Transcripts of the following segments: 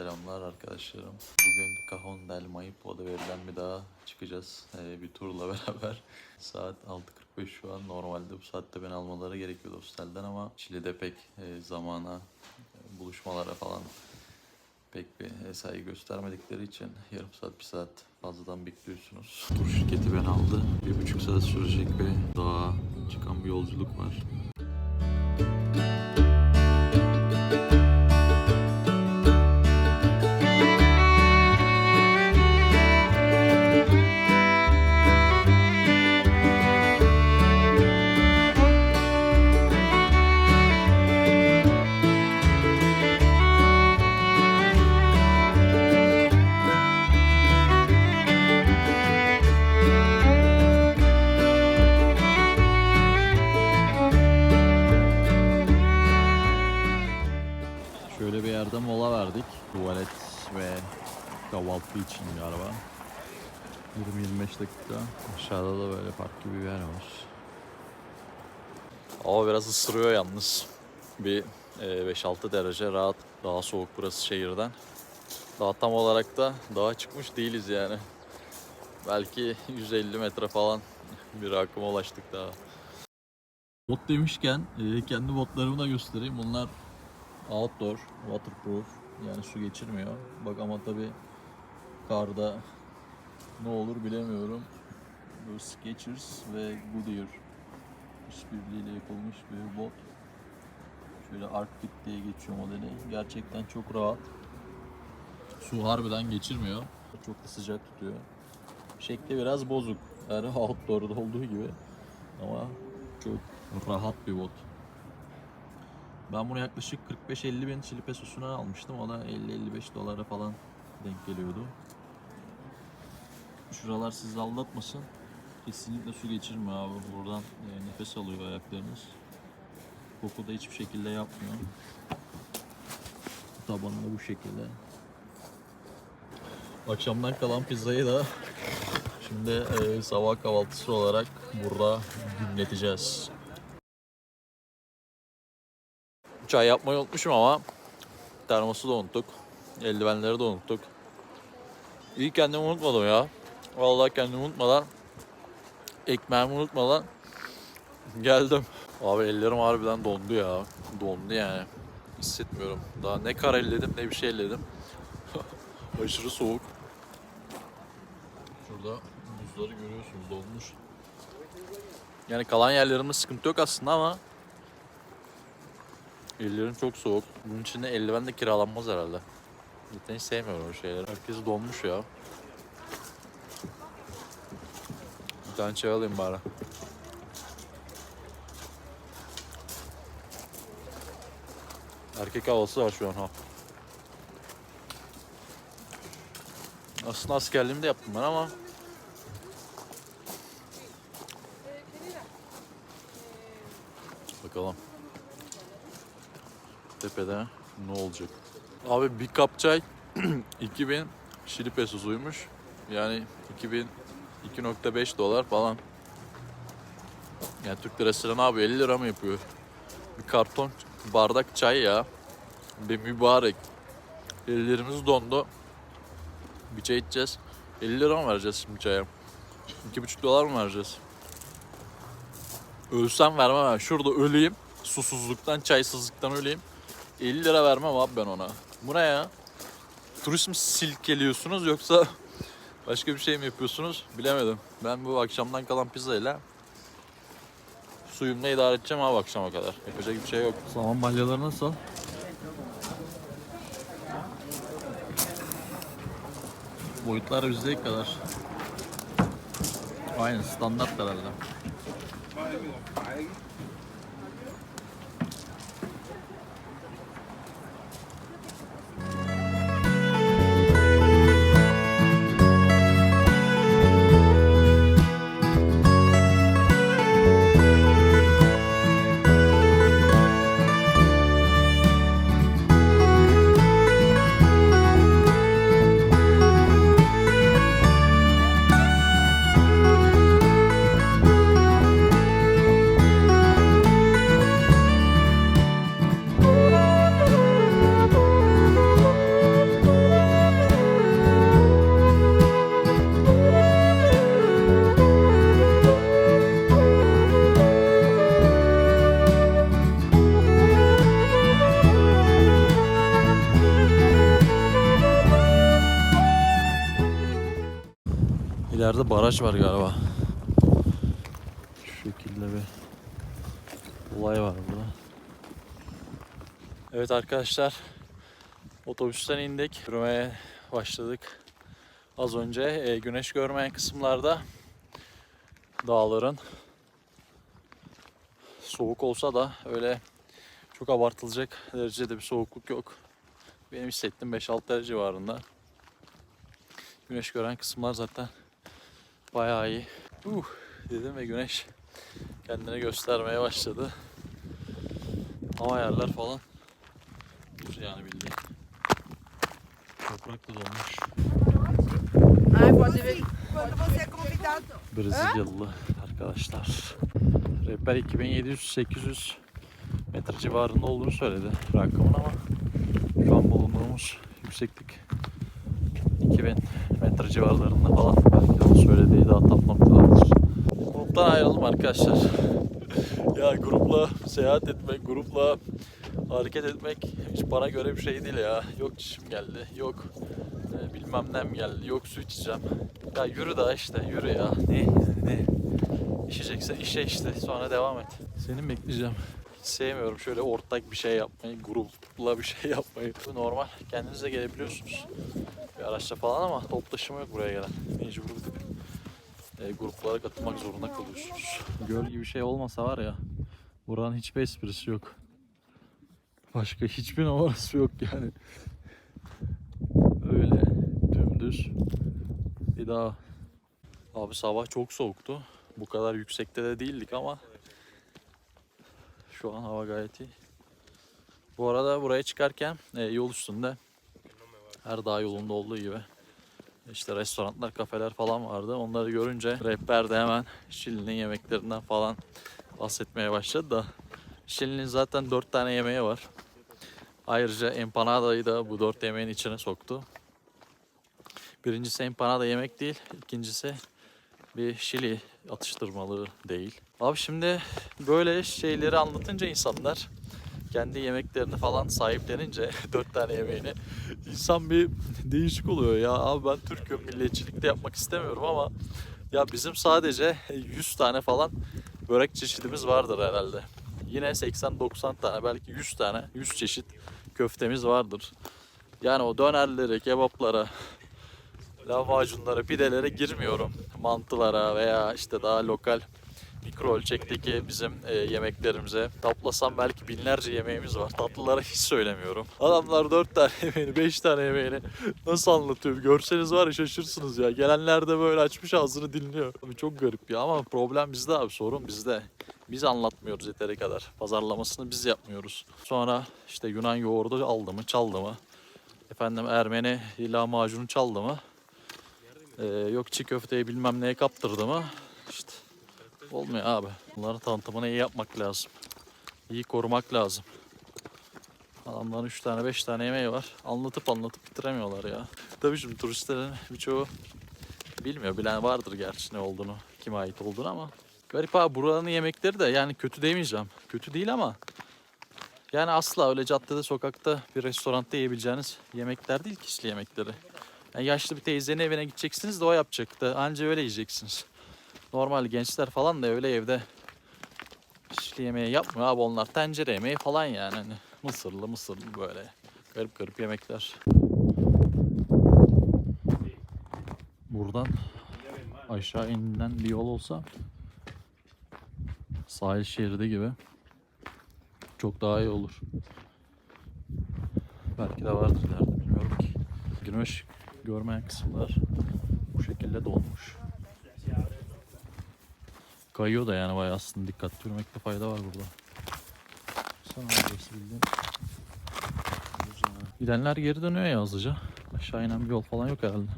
selamlar arkadaşlarım. Bugün Cajon del Maipo'da verilen bir daha çıkacağız. Ee, bir turla beraber. Saat 6.45 şu an. Normalde bu saatte beni almaları gerekiyordu hostelden ama Çile'de pek e, zamana, e, buluşmalara falan pek bir mesai göstermedikleri için yarım saat, bir saat fazladan bekliyorsunuz. Tur şirketi beni aldı. Bir buçuk saat sürecek bir dağa çıkan bir yolculuk var. Yalnız. Bir e, 5-6 derece rahat. Daha soğuk burası şehirden. Daha tam olarak da dağa çıkmış değiliz yani. Belki 150 metre falan bir rakıma ulaştık daha. Bot demişken e, kendi botlarımı da göstereyim. Bunlar outdoor, waterproof yani su geçirmiyor. Bak ama tabi karda ne olur bilemiyorum. Bu Skechers ve Goodyear işbirliğiyle yapılmış bir bot. Şöyle Arctic diye geçiyor modeli. Gerçekten çok rahat. Su harbiden geçirmiyor. Çok da sıcak tutuyor. Şekli biraz bozuk. Her outdoor'da olduğu gibi. Ama çok rahat bir bot. Ben bunu yaklaşık 45-50 bin Çili pesosuna almıştım. O da 50-55 dolara falan denk geliyordu. Şuralar sizi aldatmasın. Kesinlikle su geçirmiyor abi. Buradan e, nefes alıyor ayaklarınız. Koku da hiçbir şekilde yapmıyor. Tabanı da bu şekilde. Akşamdan kalan pizzayı da şimdi e, sabah kahvaltısı olarak burada dinleteceğiz. Çay yapmayı unutmuşum ama termosu da unuttuk. Eldivenleri de unuttuk. İyi kendimi unutmadım ya. Vallahi kendimi unutmadan ekmeğimi unutmadan geldim. Abi ellerim harbiden dondu ya. Dondu yani. Hissetmiyorum. Daha ne kar elledim ne bir şey elledim. Aşırı soğuk. Şurada buzları görüyorsunuz donmuş. Yani kalan yerlerimde sıkıntı yok aslında ama Ellerim çok soğuk. Bunun için de eldiven de kiralanmaz herhalde. Zaten hiç sevmiyorum o şeyleri. Herkes donmuş ya. Bir tane çay alayım bari. Erkek havası var şu an ha. Aslında askerliğimi de yaptım ben ama Bakalım tepede ne olacak? Abi bir kap çay 2000 Şili pesosuymuş. Yani 2000 2.5 dolar falan. Yani Türk lirası ne abi 50 lira mı yapıyor? Bir karton bardak çay ya. Be mübarek. Ellerimiz dondu. Bir çay içeceğiz. 50 lira mı vereceğiz şimdi çaya? 2,5 dolar mı vereceğiz? Ölsem vermem ben. Şurada öleyim. Susuzluktan, çaysızlıktan öleyim. 50 lira vermem abi ben ona. Bu ne ya? Turist mi silkeliyorsunuz yoksa başka bir şey mi yapıyorsunuz? Bilemedim. Ben bu akşamdan kalan pizzayla suyumla idare edeceğim abi akşama kadar. Yapacak bir şey yok. Saman balyaları nasıl? Boyutlar bizdeki kadar. Aynen standart herhalde. İleride baraj var galiba. Şu şekilde bir olay var burada. Evet arkadaşlar otobüsten indik. Yürümeye başladık. Az önce e, güneş görmeyen kısımlarda dağların soğuk olsa da öyle çok abartılacak derecede bir soğukluk yok. Benim hissettiğim 5-6 derece civarında. Güneş gören kısımlar zaten bayağı iyi. Uh, dedim ve güneş kendini göstermeye başladı. Hava yerler falan buz yani bildiğin. Você é convidado. Brezilyalı arkadaşlar. Rehber 2700-800 metre civarında olduğunu söyledi rakamın ama şu an bulunduğumuz yükseklik 2000 metre civarlarında falan. Belki o söylediği daha tam noktalardır. Gruptan ayrıldım arkadaşlar. ya grupla seyahat etmek, grupla hareket etmek hiç bana göre bir şey değil ya. Yok çişim geldi, yok e, bilmem nem geldi, yok su içeceğim. Ya yürü daha işte, yürü ya. Ne, ne? İşeceksen işe işte, sonra devam et. Seni bekleyeceğim. Sevmiyorum şöyle ortak bir şey yapmayı, grupla bir şey yapmayı. Normal, kendiniz de gelebiliyorsunuz. Bir araçla falan ama top taşıma yok buraya gelen. Mecbur gidip e, gruplara katılmak zorunda kalıyorsunuz. Göl gibi bir şey olmasa var ya, buranın hiçbir esprisi yok. Başka hiçbir numarası yok yani. Öyle dümdüz bir daha. Abi sabah çok soğuktu. Bu kadar yüksekte de değildik ama şu an hava gayet iyi. Bu arada buraya çıkarken e, yol üstünde her dağ yolunda olduğu gibi işte restoranlar, kafeler falan vardı. Onları görünce rehber de hemen Şili'nin yemeklerinden falan bahsetmeye başladı da Şili'nin zaten dört tane yemeği var. Ayrıca empanadayı da bu dört yemeğin içine soktu. Birincisi empanada yemek değil. ikincisi bir Şili atıştırmalığı değil. Abi şimdi böyle şeyleri anlatınca insanlar kendi yemeklerini falan sahiplenince dört tane yemeğini insan bir değişik oluyor ya. Abi ben Türk'üm milliyetçilik de yapmak istemiyorum ama ya bizim sadece 100 tane falan börek çeşidimiz vardır herhalde. Yine 80-90 tane belki 100 tane 100 çeşit köftemiz vardır. Yani o dönerlere, kebaplara, lahmacunlara, pidelere girmiyorum. Mantılara veya işte daha lokal mikro ölçekteki bizim e, yemeklerimize toplasam belki binlerce yemeğimiz var. Tatlılara hiç söylemiyorum. Adamlar 4 tane yemeğini, 5 tane yemeğini nasıl anlatıyor? Bir Görseniz var ya şaşırsınız ya. Gelenler de böyle açmış ağzını dinliyor. Abi çok garip ya ama problem bizde abi sorun bizde. Biz anlatmıyoruz yeteri kadar. Pazarlamasını biz yapmıyoruz. Sonra işte Yunan yoğurdu aldı mı çaldı mı? Efendim Ermeni lahmacunu çaldı mı? Ee, yok çiğ köfteyi bilmem neye kaptırdı mı? İşte olmuyor abi. Bunların tanıtımını iyi yapmak lazım. İyi korumak lazım. Adamların 3 tane 5 tane yemeği var. Anlatıp anlatıp bitiremiyorlar ya. Tabii şimdi turistlerin birçoğu bilmiyor. Bilen vardır gerçi ne olduğunu, kime ait olduğunu ama. Garip abi buranın yemekleri de yani kötü demeyeceğim. Kötü değil ama yani asla öyle caddede sokakta bir restoranda yiyebileceğiniz yemekler değil kişili yemekleri. Yani yaşlı bir teyzenin evine gideceksiniz de o yapacaktı. Anca öyle yiyeceksiniz. Normal gençler falan da öyle evde kişili yemeği yapmıyor abi onlar tencere yemeği falan yani. Hani mısırlı mısırlı böyle garip garip yemekler. Buradan aşağı inilen bir yol olsa sahil şeridi gibi çok daha iyi olur. Belki de vardır ileride bilmiyorum ki. Güneş görmeyen kısımlar bu şekilde dolmuş. Kayıyor da yani bayağı aslında dikkatli yürümekte fayda var burada. Burası bildiğin. Güzel. Gidenler geri dönüyor ya hızlıca. Aşağı inen bir yol falan yok herhalde.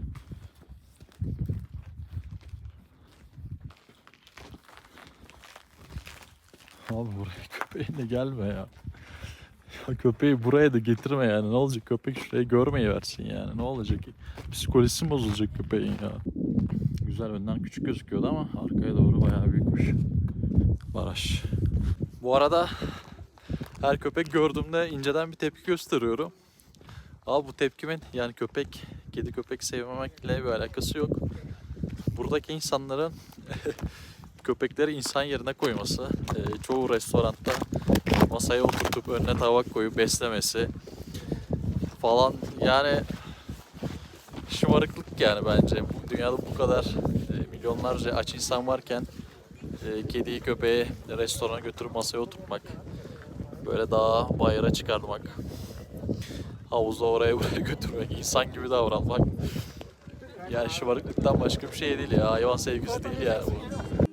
Abi buraya köpeğinle gelme ya. Ya köpeği buraya da getirme yani. Ne olacak köpek şurayı görmeyi versin yani. Ne olacak? Psikolojisi bozulacak köpeğin ya? Güzel önden küçük gözüküyordu ama arkaya doğru bayağı büyükmüş. Baraj. Bu arada her köpek gördüğümde inceden bir tepki gösteriyorum. Abi bu tepkimin yani köpek, kedi köpek sevmemekle bir alakası yok. buradaki insanların köpekleri insan yerine koyması, e, çoğu restoranda masaya oturtup önüne tabak koyup beslemesi falan yani şımarıklık yani bence. Dünyada bu kadar e, milyonlarca aç insan varken e, kediyi köpeği restorana götürüp masaya oturtmak, böyle dağa bayıra çıkarmak, havuza oraya buraya götürmek, insan gibi davranmak yani şımarıklıktan başka bir şey değil ya. Hayvan sevgisi değil yani bu.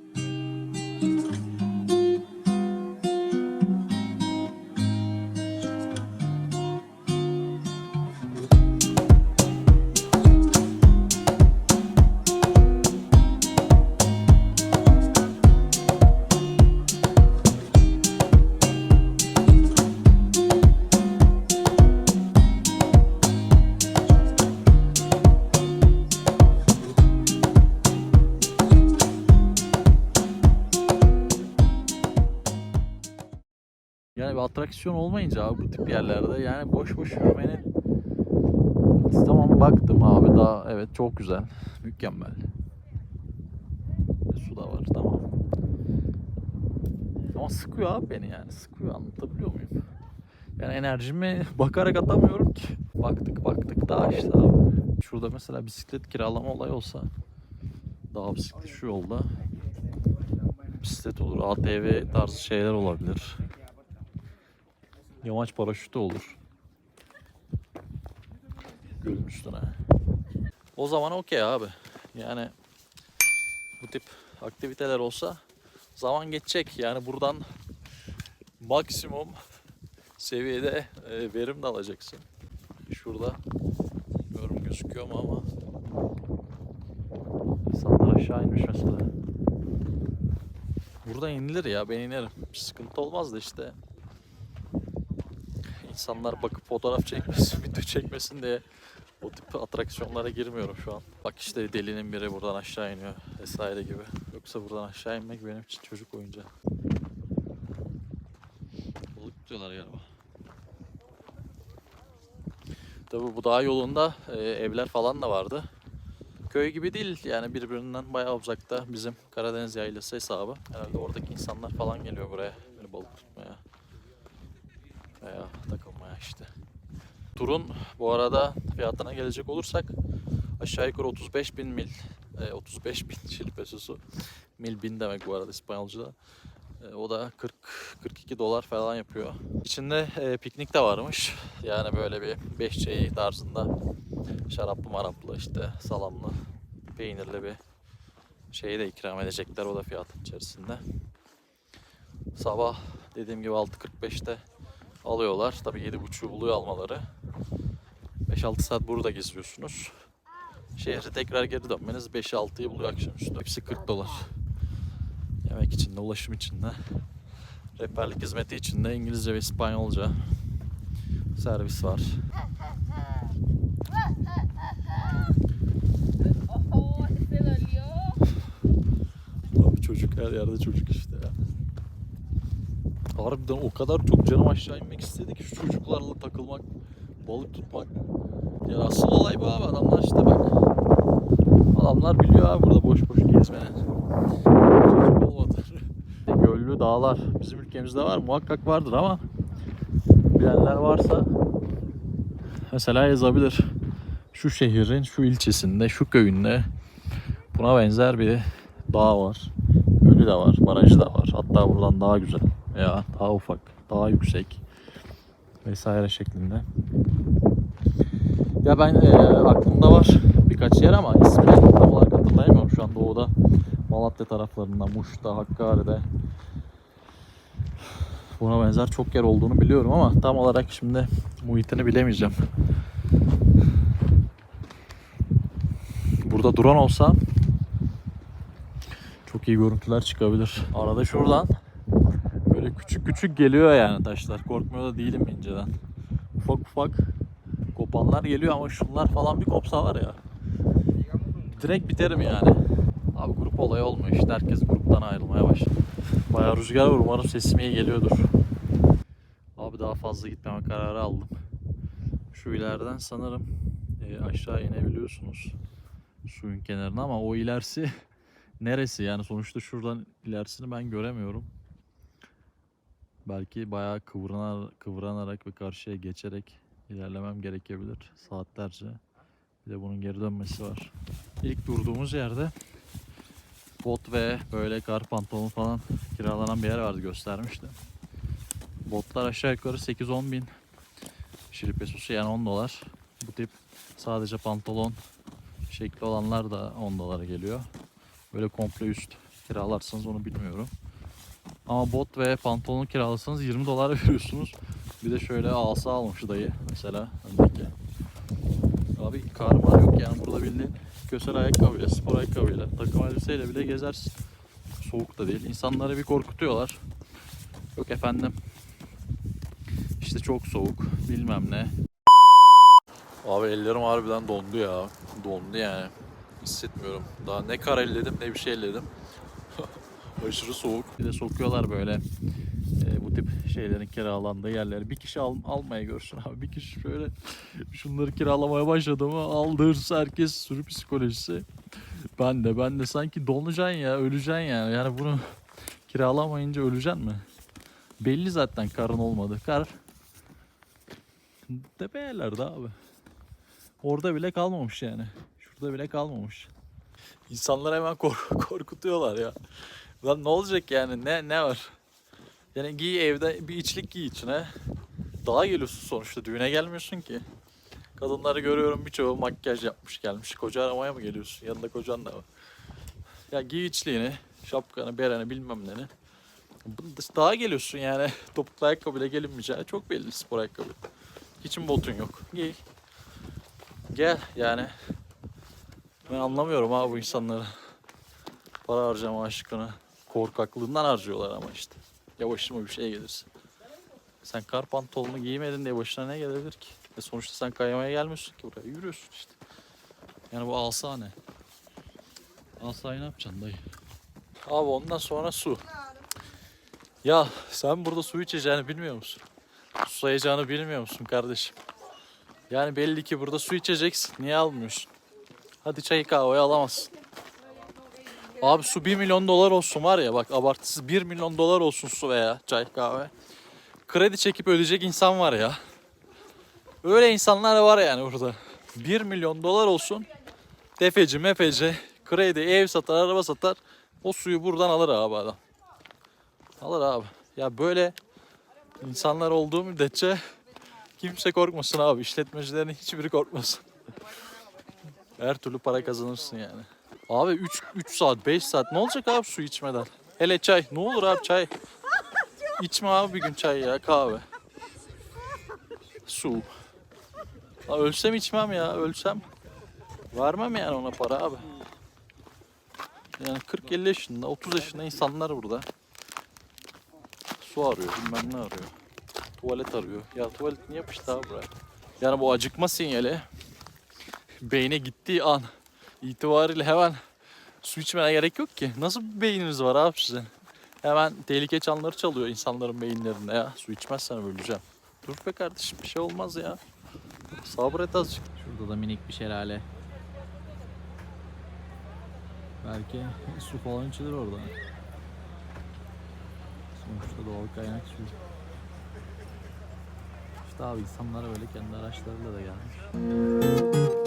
Bir atraksiyon olmayınca abi bu tip yerlerde yani boş boş yürümenin tamam baktım abi daha evet çok güzel mükemmel. Su da var tamam. Ama sıkıyor abi beni yani sıkıyor anlatabiliyor muyum? Yani enerjimi bakarak atamıyorum ki. Baktık baktık daha işte abi. Şurada mesela bisiklet kiralama olayı olsa daha bisiklet şu yolda. Bisiklet olur ATV tarzı şeyler olabilir Yamaç paraşütü olur. Gölün üstüne. O zaman okey abi. Yani bu tip aktiviteler olsa zaman geçecek. Yani buradan maksimum seviyede e, verim de alacaksın. Şurada bilmiyorum gözüküyor mu ama insanlar aşağı inmiş mesela. Burada inilir ya ben inerim. Bir sıkıntı olmaz da işte insanlar bakıp fotoğraf çekmesin, video çekmesin diye o tip atraksiyonlara girmiyorum şu an. Bak işte delinin biri buradan aşağı iniyor vesaire gibi. Yoksa buradan aşağı inmek benim için çocuk oyuncağı. Balık tutuyorlar galiba. Tabi bu dağ yolunda e, evler falan da vardı. Köy gibi değil yani birbirinden bayağı uzakta bizim Karadeniz yaylası hesabı. Herhalde oradaki insanlar falan geliyor buraya böyle balık tutmaya veya takılmaya işte. Turun bu arada fiyatına gelecek olursak aşağı yukarı 35 bin mil, e, 35 bin Şili pesosu. Mil bin demek bu arada İspanyolca'da. E, o da 40-42 dolar falan yapıyor. İçinde e, piknik de varmış. Yani böyle bir beş çayı tarzında şaraplı maraplı işte salamlı peynirli bir şeyi de ikram edecekler o da fiyatın içerisinde. Sabah dediğim gibi 6.45'te alıyorlar. Tabii 7.30'u buluyor almaları. 5-6 saat burada geziyorsunuz. Şehre tekrar geri dönmeniz 5-6'yı buluyor akşamüstü. Hepsi 40 dolar. Yemek için de, ulaşım için de, rehberlik hizmeti için de İngilizce ve İspanyolca servis var. Abi çocuk her yerde çocuk işte. Harbiden o kadar çok canım aşağı inmek istedi ki şu çocuklarla takılmak, balık tutmak. Ya asıl olay bu abi adamlar işte bak. Adamlar biliyor abi burada boş boş gezmenin. Çocuk olmadı. Göllü dağlar bizim ülkemizde var muhakkak vardır ama bilenler varsa mesela yazabilir. Şu şehrin şu ilçesinde şu köyünde buna benzer bir dağ var. Gölü de var, barajı da var. Hatta buradan daha güzel veya daha ufak, daha yüksek vesaire şeklinde. Ya ben e, aklımda var birkaç yer ama ismini tam olarak hatırlayamıyorum şu an doğuda. Malatya taraflarında, Muş'ta, Hakkari'de buna benzer çok yer olduğunu biliyorum ama tam olarak şimdi muhitini bilemeyeceğim. Burada drone olsa çok iyi görüntüler çıkabilir. Arada şuradan böyle küçük küçük geliyor yani taşlar. Korkmuyor da değilim inceden. Ufak ufak kopanlar geliyor ama şunlar falan bir kopsa var ya. Direkt biterim yani. Abi grup olayı olmuyor işte. Herkes gruptan ayrılmaya başladı. Bayağı rüzgar var. Umarım sesim iyi geliyordur. Abi daha fazla gitmeme kararı aldım. Şu ileriden sanırım e, aşağı inebiliyorsunuz. suyun kenarına ama o ilerisi neresi yani sonuçta şuradan ilerisini ben göremiyorum. Belki bayağı kıvranar, kıvranarak ve karşıya geçerek ilerlemem gerekebilir saatlerce. Bir de bunun geri dönmesi var. İlk durduğumuz yerde bot ve böyle kar pantolon falan kiralanan bir yer vardı göstermişti. Botlar aşağı yukarı 8-10 bin Şili pesosu yani 10 dolar. Bu tip sadece pantolon şekli olanlar da 10 dolara geliyor. Böyle komple üst kiralarsanız onu bilmiyorum. Ama bot ve pantolonu kiralasanız 20 dolar veriyorsunuz. Bir de şöyle asa almış dayı mesela öndeki. Abi kar var yok yani burada bildiğin köser ayakkabıyla, spor ayakkabıyla, takım elbiseyle bile gezersin. Soğuk da değil. İnsanları bir korkutuyorlar. Yok efendim. İşte çok soğuk bilmem ne. Abi ellerim harbiden dondu ya. Dondu yani. Hissetmiyorum. Daha ne kar elledim ne bir şey elledim. Aşırı soğuk. Bir de sokuyorlar böyle e, bu tip şeylerin kiralandığı yerlere. Bir kişi al, almaya görsün abi. Bir kişi şöyle şunları kiralamaya başladı mı aldı hırs herkes sürü psikolojisi. Ben de ben de sanki donacaksın ya öleceksin yani. Yani bunu kiralamayınca öleceksin mi? Belli zaten karın olmadı. Kar tepe yerlerde abi. Orada bile kalmamış yani. Şurada bile kalmamış. İnsanlar hemen kork- korkutuyorlar ya. Lan ne olacak yani ne ne var? Yani giy evde bir içlik giy içine. Dağa geliyorsun sonuçta düğüne gelmiyorsun ki. Kadınları görüyorum birçoğu makyaj yapmış gelmiş. Koca aramaya mı geliyorsun? Yanında kocan da var. Ya giy içliğini, şapkanı, bereni bilmem neni. Dağa geliyorsun yani. Topuklu ayakkabıyla gelinmeyeceği çok belli spor ayakkabı. Hiç mi botun yok? Giy. Gel yani. Ben anlamıyorum abi bu insanları. Para harcama aşkına. Korkaklığından harcıyorlar ama işte. Ya başıma bir şey gelirse. Sen kar pantolonu giymedin diye başına ne gelebilir ki? E sonuçta sen kaymaya gelmiyorsun ki buraya. Yürüyorsun işte. Yani bu asa ne? Asayı ne yapacaksın dayı? Abi ondan sonra su. Ya sen burada su içeceğini bilmiyor musun? Susayacağını bilmiyor musun kardeşim? Yani belli ki burada su içeceksin. Niye almıyorsun? Hadi çayı kahveyi alamazsın. Abi su 1 milyon dolar olsun var ya bak abartısız 1 milyon dolar olsun su veya çay kahve. Kredi çekip ödeyecek insan var ya. Öyle insanlar var yani burada. 1 milyon dolar olsun. Tefeci mefeci kredi ev satar araba satar. O suyu buradan alır abi adam. Alır abi. Ya böyle insanlar olduğu müddetçe kimse korkmasın abi. İşletmecilerin hiçbiri korkmasın. Her türlü para kazanırsın yani. Abi 3 3 saat 5 saat ne olacak abi su içmeden? Hele çay. Ne olur abi çay. İçme abi bir gün çay ya kahve. Su. La ölsem içmem ya ölsem. Vermem yani ona para abi. Yani 40-50 yaşında 30 yaşında insanlar burada. Su arıyor bilmem ne arıyor. Tuvalet arıyor. Ya tuvalet niye yapıştı abi buraya? Yani bu acıkma sinyali beyne gittiği an itibariyle hemen su içmene gerek yok ki. Nasıl bir beyniniz var abi sizin? Hemen tehlike çanları çalıyor insanların beyinlerinde ya. Su içmezsen öleceğim. Dur be kardeşim bir şey olmaz ya. Sabret azıcık. Şurada da minik bir şelale. Belki su falan içilir orada. Sonuçta doğal kaynak su. İşte abi insanlar böyle kendi araçlarıyla da gelmiş.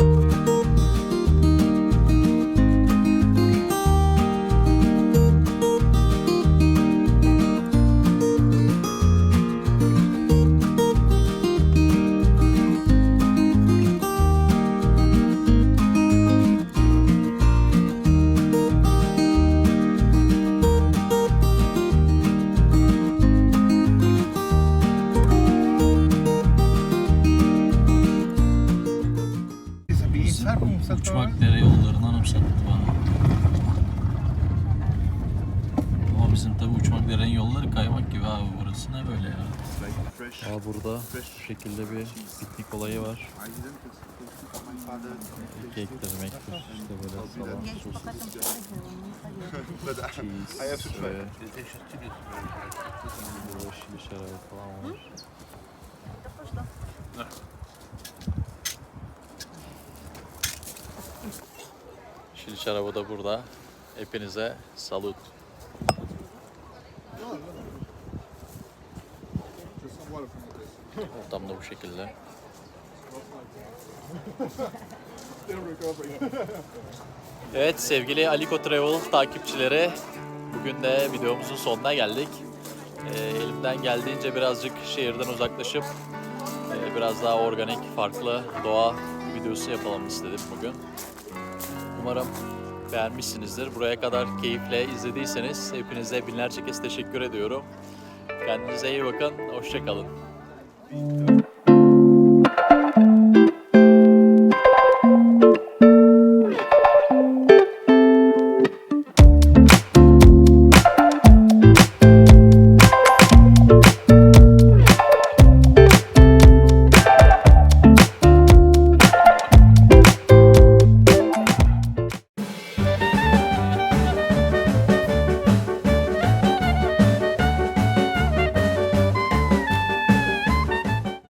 Salam, sos, cheese, ve burada şili şarabı falan var. Beach araba da burada. Hepinize salut. Ortam da bu şekilde. Evet sevgili Aliko Travel takipçileri bugün de videomuzun sonuna geldik. Ee, elimden geldiğince birazcık şehirden uzaklaşıp e, biraz daha organik, farklı doğa videosu yapalım istedim bugün. Umarım beğenmişsinizdir. Buraya kadar keyifle izlediyseniz hepinize binlerce kez teşekkür ediyorum. Kendinize iyi bakın, hoşçakalın.